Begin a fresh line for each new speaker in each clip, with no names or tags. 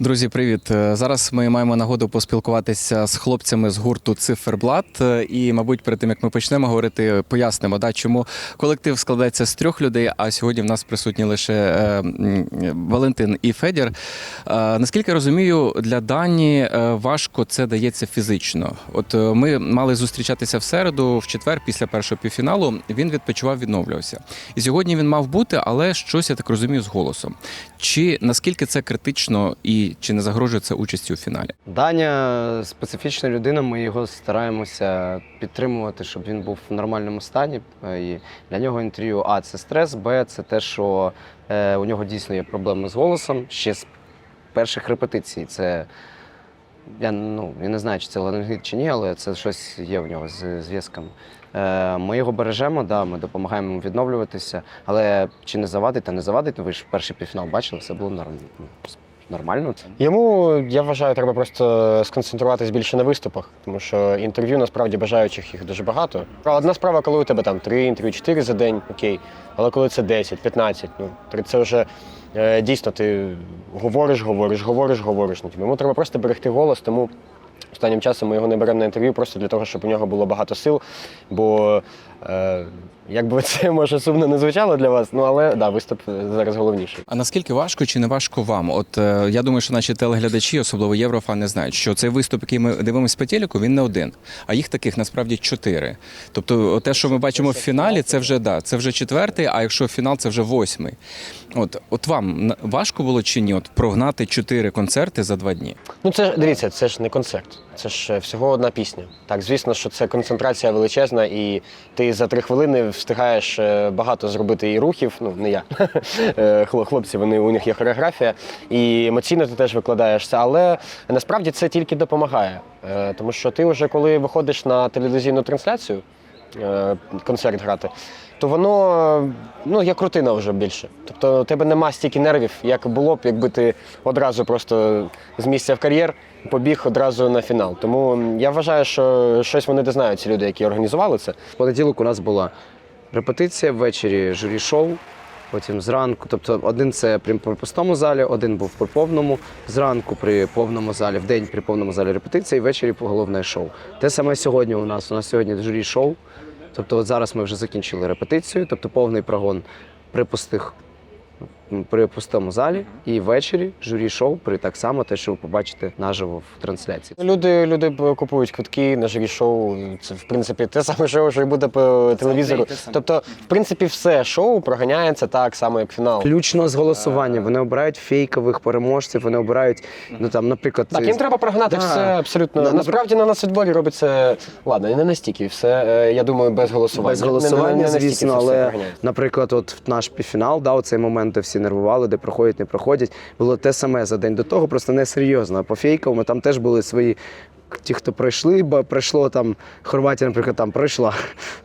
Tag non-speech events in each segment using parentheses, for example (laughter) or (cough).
Друзі, привіт! Е, Зараз ми маємо нагоду поспілкуватися з хлопцями з гурту Циферблат. Е, І, мабуть, перед тим як ми почнемо говорити, пояснимо, да, чому колектив складається з трьох людей. А сьогодні в нас присутні лише е, Валентин і Федір. Е, наскільки розумію, для Дані е, важко це дається фізично. От ми мали зустрічатися в середу, в четвер, після першого півфіналу. Він відпочивав, відновлювався. І сьогодні він мав бути, але щось я так розумію з голосом. Чи наскільки це критично і чи не загрожує це участі у фіналі?
Даня специфічна людина, ми його стараємося підтримувати, щоб він був в нормальному стані. Е, І для нього інтерв'ю А це стрес, Б це те, що е, у нього дійсно є проблеми з голосом ще з перших репетицій. Це я, ну, я не знаю, чи це ларингит чи ні, але це щось є в нього з зв'язком. Е, Ми його бережемо, да, ми допомагаємо йому відновлюватися, але чи не завадить, та не завадить, ви ж перший півфінал бачили, все було норм... нормально.
Йому, я вважаю, треба просто сконцентруватись більше на виступах, тому що інтерв'ю насправді бажаючих їх дуже багато. Одна справа, коли у тебе там три інтерв'ю, чотири за день, окей. Але коли це 10, 15, ну це вже е, дійсно ти говориш, говориш, говориш, говориш. Ну, йому треба просто берегти голос, тому. Останнім часом ми його не беремо на інтерв'ю просто для того, щоб у нього було багато сил. Бо е, як би це може сумно не звучало для вас, ну але да, виступ зараз головніший.
А наскільки важко чи не важко вам? От е, я думаю, що наші телеглядачі, особливо єврофани, знають, що цей виступ, який ми дивимося по телеку, він не один, а їх таких насправді чотири. Тобто, те, що ми бачимо в фіналі, це вже да, це вже четвертий. А якщо фінал, це вже восьмий. От, от вам важко було чи ні? От прогнати чотири концерти за два дні?
Ну, це ж дивіться, це ж не концерт, це ж е, всього одна пісня. Так, звісно, що це концентрація величезна, і ти за три хвилини встигаєш е, багато зробити і рухів. Ну, не я. (laughs) Е, хло- Хлопці, вони у них є хореографія, і емоційно ти теж викладаєшся. Але насправді це тільки допомагає. Тому що ти вже коли виходиш на телевізійну трансляцію, концерт грати, то воно ну, як рутина вже більше. Тобто у тебе нема стільки нервів, як було б, якби ти одразу просто з місця в кар'єр побіг одразу на фінал. Тому я вважаю, що щось вони не ці люди, які організували це.
В понеділок у нас була репетиція, ввечері журі шоу, потім зранку. Тобто один це при пустому залі, один був при повному зранку, при повному залі, в день при повному залі репетиція, і ввечері головне шоу. Те саме сьогодні у нас. У нас сьогодні журі шоу. Тобто, от зараз ми вже закінчили репетицію, тобто повний прогон при пустих. При пустому залі і ввечері журі шоу при так само те, що ви побачите наживо в трансляції.
Люди, люди купують квитки на живі шоу. Це в принципі те саме шоу, що і буде по телевізору. Тобто, в принципі, все шоу проганяється так само, як фінал.
Включно з голосуванням. Вони обирають фейкових переможців, вони обирають, ну там, наприклад,
Так, їм треба прогнати
Да.
все абсолютно.
На-
Насправді на нас футболі робиться ладно, не настільки все. е, Я думаю, без голосування.
без
Не- не- не- не
звісно, але, наприклад, от в наш півфінал, да, оцей момент, де всі нервували, де проходять, не проходять, було те саме за день до того, просто не серйозно. А по фейковому там теж були свої. Ті, хто пройшли, бо пройшло там Хорватія, наприклад, там пройшла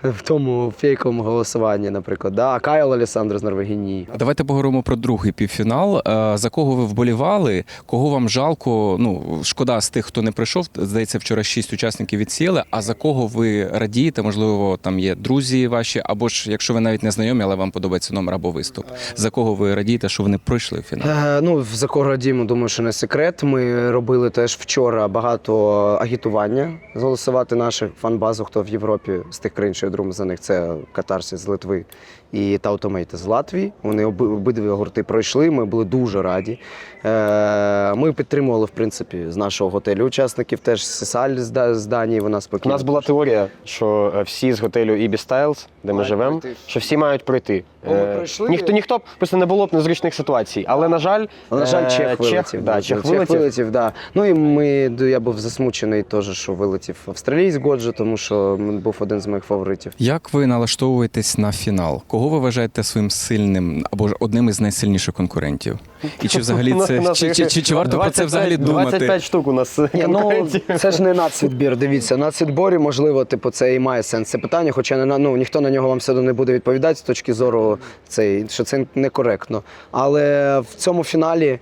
в тому фейковому голосуванні, наприклад. Да? А Кайл Олександр з Норвегії ні.
Давайте поговоримо про другий півфінал. Е, За кого ви вболівали? Кого вам жалко? Ну шкода з тих, хто не прийшов. Здається, вчора шість учасників відсіяли. А за кого ви радієте? Можливо, там є друзі ваші, або ж якщо ви навіть не знайомі, але вам подобається номер або виступ. За кого ви радієте, що вони пройшли в фінал?
Е, ну, в Закора Діму, думаю, що не секрет. Ми робили теж вчора багато агітування зголосувати нашу фан-базу, хто в Європі з тих країн, що я думаю, за них це Катарсі з Литви і Таутомейти з Латвії. Вони обидві гурти пройшли. Ми були дуже раді. Е, Ми підтримували, в принципі, з нашого готелю учасників. Теж Сесаль з Данії. Вона
У нас була теорія, що е, всі з готелю Ibis Styles, де ми
Мають
живемо,
пройти.
що всі мають пройти.
Ми
Е,
пройшли.
Ніхто ніхто б просто не було б незручних ситуацій. Але на жаль,
Але, на жаль, Чех вилетів.
да, Чех вилетів.
да. Ну і ми, я був засмучений теж, що вилетів австралієць Годжо, тому що він був один з моїх фаворитів.
Як ви налаштовуєтесь на фінал? Кого ви вважаєте своїм сильним або ж одним із найсильніших конкурентів? І чи (laughs) взагалі це
У
чи, чи, чи, чи варто про це взагалі думати?
25 штук у нас
Ні, ну це ж не нацвідбір. Дивіться, нацвідборі, можливо, типу, це і має сенс це питання, хоча не на- ну, ніхто на нього вам все одно не буде відповідати з точки зору цей, що це некоректно. Але в цьому фіналі.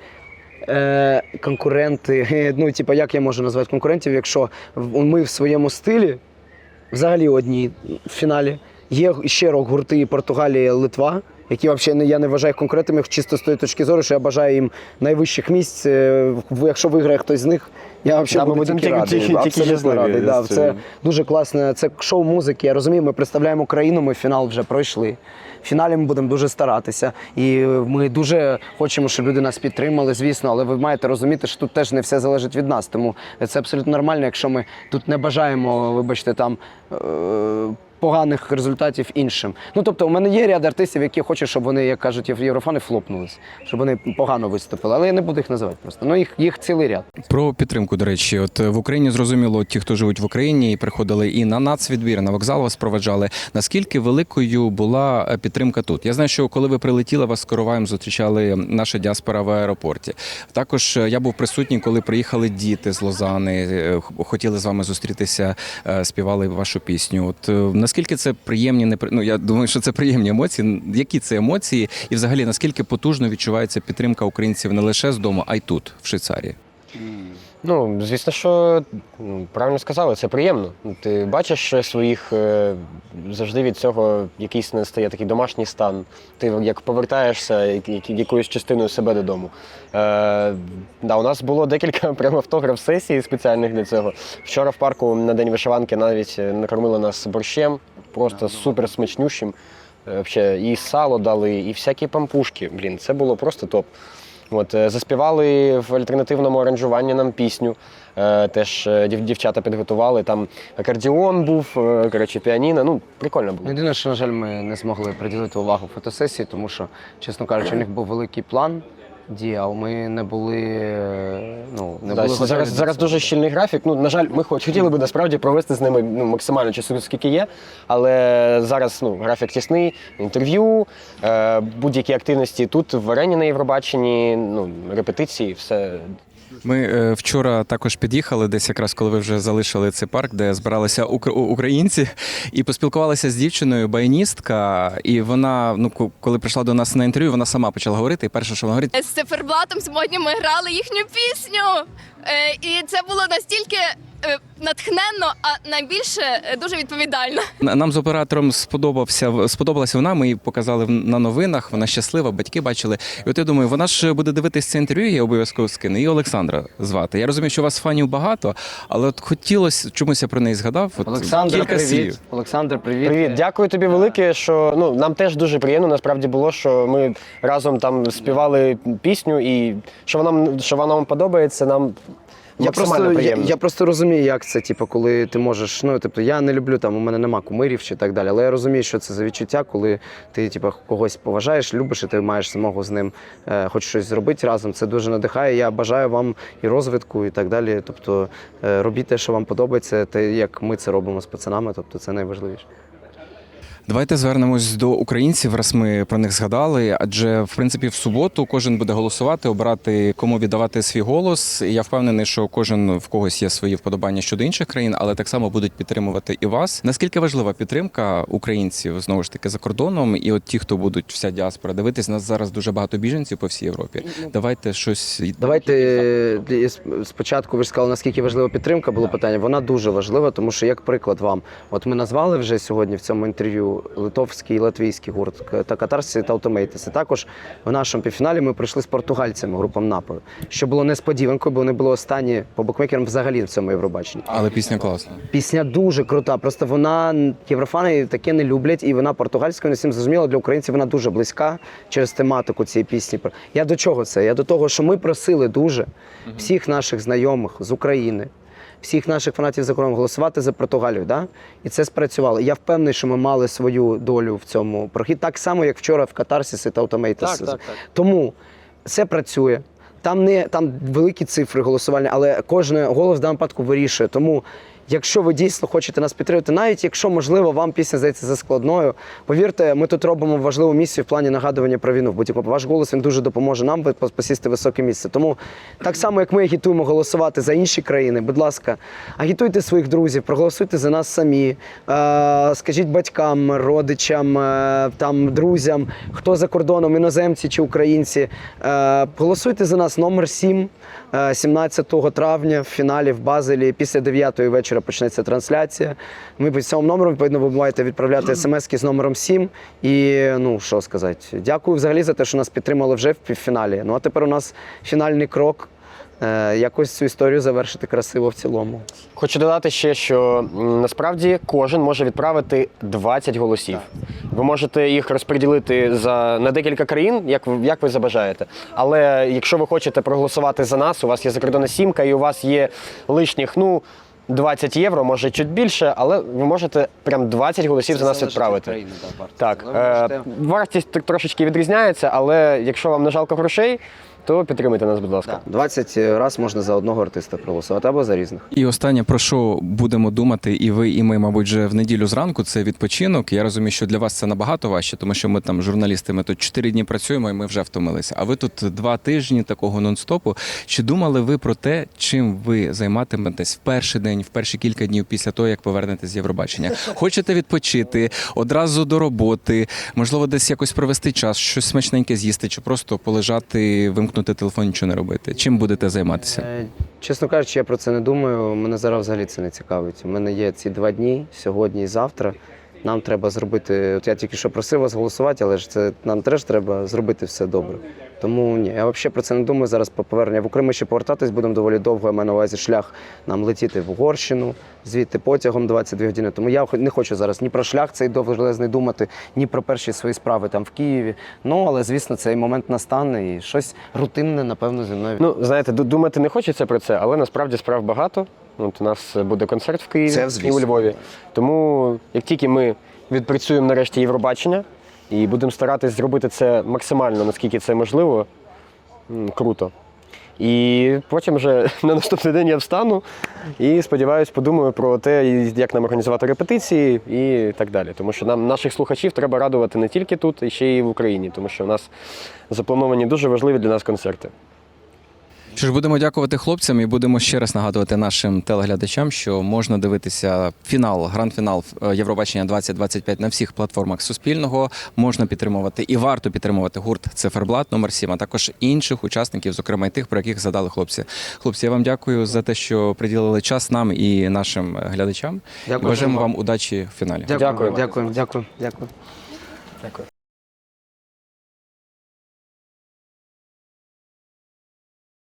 Е, конкуренти, (laughs) ну, типу, як я можу назвати конкурентів, якщо ми в своєму стилі, взагалі одні в фіналі, є ще рок-гурти Португалія, Литва, які взагалі не- я не вважаю їх конкурентами чисто з тої точки зору, що я бажаю їм найвищих місць. Е, Якщо виграє хтось з них, я взагалі
Да,
буду тільки радий.
тільки- тільки
абсолютно радий. Да, це дуже класне. Це шоу музики. Я розумію, ми представляємо Україну, ми фінал вже пройшли. В фіналі ми будемо дуже старатися. І ми дуже хочемо, щоб люди нас підтримали, звісно, але ви маєте розуміти, що тут теж не все залежить від нас. Тому це абсолютно нормально, якщо ми тут не бажаємо, вибачте, там. Поганих результатів іншим. Ну тобто, у мене є ряд артистів, які хочуть, щоб вони, як кажуть, єврофани флопнулись, щоб вони погано виступили. Але я не буду їх називати просто. Ну їх їх цілий ряд.
Про підтримку, до речі, от е, в Україні зрозуміло, ті, хто живуть в Україні, і приходили і на нацвідбір, на вокзал вас проведжали. Наскільки великою була е, підтримка тут? Я знаю, що коли ви прилетіли, вас з короваєм зустрічали наша діаспора в аеропорті. Також е, я був присутній, коли приїхали діти з Лозани, хотіли з вами зустрітися, співали вашу пісню. От наскільки це приємні, не ну я думаю, що це приємні емоції. Які це емоції, і взагалі наскільки потужно відчувається підтримка українців не лише з дому, а й тут, в Швейцарії?
Ну, звісно, що ну, правильно сказали, це приємно. Ти бачиш своїх е, завжди від цього якийсь не стає такий домашній стан. Ти як повертаєшся як- як- якоюсь частиною себе додому. Е, да, у нас було декілька (laughs) прямо автограф-сесій спеціальних для цього. Вчора в парку на День вишиванки навіть е, накормили нас борщем, просто супер смачнющим. Е, Вообще, і сало дали, і всякі пампушки. Блін, це було просто топ. От, е, заспівали в альтернативному аранжуванні нам пісню. Е, Теж е, дів- дівчата підготували. Там акордіон був, коротше, піаніно. Ну, прикольно було.
Єдине, що, на жаль, ми не змогли приділити увагу фотосесії, тому що, чесно кажучи, у них був великий план дії, а ми не були. Ну, не
Да,
були готові
зараз
до
зараз
цього.
дуже щільний графік. Ну, на жаль, ми хоч хотіли би насправді провести з ними ну, максимально часу, скільки є. Але зараз ну, графік тісний, інтерв'ю, е, будь-які активності тут в арені на Євробаченні, ну, репетиції, все
Ми е, вчора також під'їхали, десь якраз коли ви вже залишили цей парк, де збиралися укр- українці, і поспілкувалися з дівчиною, баяністка. І вона, ну ко- коли прийшла до нас на інтерв'ю, вона сама почала говорити. І перше, що вона говорить,
З циферблатом сьогодні ми грали їхню пісню. Е, і це було настільки натхненно, а найбільше е, дуже відповідально.
Нам з оператором сподобався сподобалася вона. Ми її показали на новинах. Вона щаслива, батьки бачили. І от я думаю, вона ж буде дивитися це інтерв'ю. Я обов'язково скину. Її Олександра звати. Я розумію, що у вас фанів багато, але от хотілося чомусь я про неї згадав. От
Олександр,
кілька
привіт.
слів.
Олександр, привіт.
Привіт, дякую тобі велике. Що ну нам теж дуже приємно. Насправді було, що ми разом там співали пісню, і що вона що вона вам подобається. Нам
Я просто, я, я просто розумію, як це, типу, коли ти можеш. Ну, тобто, я не люблю там, у мене нема кумирів чи так далі. Але я розумію, що це за відчуття, коли ти типу, когось поважаєш, любиш, і ти маєш змогу з ним е, хоч щось зробити разом. Це дуже надихає. Я бажаю вам і розвитку, і так далі. Тобто, е, робіть те, що вам подобається, те, як ми це робимо з пацанами. Тобто, це найважливіше.
Давайте звернемось до українців, раз ми про них згадали. Адже в принципі в суботу кожен буде голосувати, обирати кому віддавати свій голос. І я впевнений, що кожен в когось є свої вподобання щодо інших країн, але так само будуть підтримувати і вас. Наскільки важлива підтримка українців знову ж таки за кордоном, і от ті, хто будуть вся діаспора дивитись, нас зараз дуже багато біженців по всій Європі. Давайте щось
Давайте е, спочатку ви ж сказали, наскільки важлива підтримка було питання. Вона дуже важлива, тому що як приклад вам, от ми назвали вже сьогодні в цьому інтерв'ю литовський і латвійський гурт та катарсі та. І також в нашому півфіналі ми прийшли з португальцями, групом Наполи, що було несподіванкою, бо вони були останні по букмекерам взагалі в цьому Євробаченні.
але пісня класна.
Пісня дуже крута. Просто вона єврофани таке не люблять, і вона португальською не всім зрозуміла. Для українців вона дуже близька через тематику цієї пісні. Я до чого це? Я до того, що ми просили дуже всіх наших знайомих з України. Всіх наших фанатів за кордоном голосувати за Португалію, да? і це спрацювало. Я впевнений, що ми мали свою долю в цьому прохід, так само, як вчора в Катарсісі та Автомейтес. Тому це працює. Там не там великі цифри голосування, але кожен голос в даному випадку вирішує. Тому, якщо ви дійсно хочете нас підтримати, навіть якщо можливо вам пісня здається за складною, повірте, ми тут робимо важливу місію в плані нагадування про війну. В будь-якому ваш голос він дуже допоможе нам посісти високе місце. Тому так само, як ми агітуємо голосувати за інші країни, будь ласка, агітуйте своїх друзів, проголосуйте за нас самі. Е, скажіть батькам, родичам, е, там друзям, хто за кордоном, іноземці чи українці. Е, голосуйте за нас. номер 7, е, 17 травня в фіналі в Базелі. Після 9-ї вечора почнеться трансляція. Ми під цьому номером, відповідно, ви маєте відправляти смс з номером 7. І ну що сказати, дякую взагалі за те, що нас підтримали вже в півфіналі. Ну а тепер у нас фінальний крок. е, Якось цю історію завершити красиво в цілому.
Хочу додати ще, що насправді кожен може відправити 20 голосів. Ви можете їх розподілити за на декілька країн, як ви як ви забажаєте. Але якщо ви хочете проголосувати за нас, у вас є закордонна сімка і у вас є лишніх, ну. 20 євро, може чуть більше, але ви можете прям 20 голосів за нас відправити. Так, е, вартість тр- трошечки відрізняється, але якщо вам не жалко грошей, то підтримуйте нас, будь ласка.
20 раз можна за одного артиста проголосувати або за різних.
І останнє, про що будемо думати, і ви, і ми, мабуть, вже в неділю зранку, це відпочинок. Я розумію, що для вас це набагато важче, тому що ми там журналісти, ми тут 4 дні працюємо і ми вже втомилися. А ви тут два тижні такого нон-стопу. Чи думали ви про те, чим ви займатиметесь в перший день, в перші кілька днів після того, як повернетесь з Євробачення? Хочете відпочити одразу до роботи, можливо, десь якось провести час, щось смачненьке з'їсти, чи просто полежати, вимкнути телефон, нічого не робити? Чим будете займатися?
Е, Чесно кажучи, я про це не думаю. Мене зараз взагалі це не цікавить. У мене є ці два дні, сьогодні і завтра. Нам треба зробити. От я тільки що просив вас голосувати, але ж це нам теж треба зробити все добре. Тому ні, я взагалі про це не думаю. Зараз по повернення в Україну ми ще повертатись будемо доволі довго. Я маю на увазі шлях нам летіти в Угорщину, звідти потягом 22 години. Тому я не хочу зараз ні про шлях цей довжелезний думати, ні про перші свої справи там в Києві. Ну але звісно, цей момент настане і щось рутинне, напевно, зі мною.
Ну, знаєте, ду- думати не хочеться про це, але насправді справ багато. От у нас буде концерт в Києві
Це
і у Львові. Тому як тільки ми відпрацюємо нарешті Євробачення і будемо старатись зробити це максимально, наскільки це можливо, круто. І потім вже (laughs) на наступний день я встану і сподіваюся, подумаю про те, як нам організувати репетиції і так далі. Тому що нам наших слухачів треба радувати не тільки тут, а ще й в Україні, тому що в нас заплановані дуже важливі для нас концерти.
Що ж, будемо дякувати хлопцям і будемо ще раз нагадувати нашим телеглядачам, що можна дивитися фінал, гранд-фінал е, Євробачення 2025 на всіх платформах Суспільного. Можна підтримувати і варто підтримувати гурт Циферблат номер 7, а також інших учасників, зокрема й тих, про яких задали хлопці. Хлопці, я вам дякую за те, що приділили час нам і нашим глядачам.
Дякую
Бажаємо
вам.
вам удачі в фіналі.
Дякую,
Дякую.
дякую, дякую, дякую.
Дякую.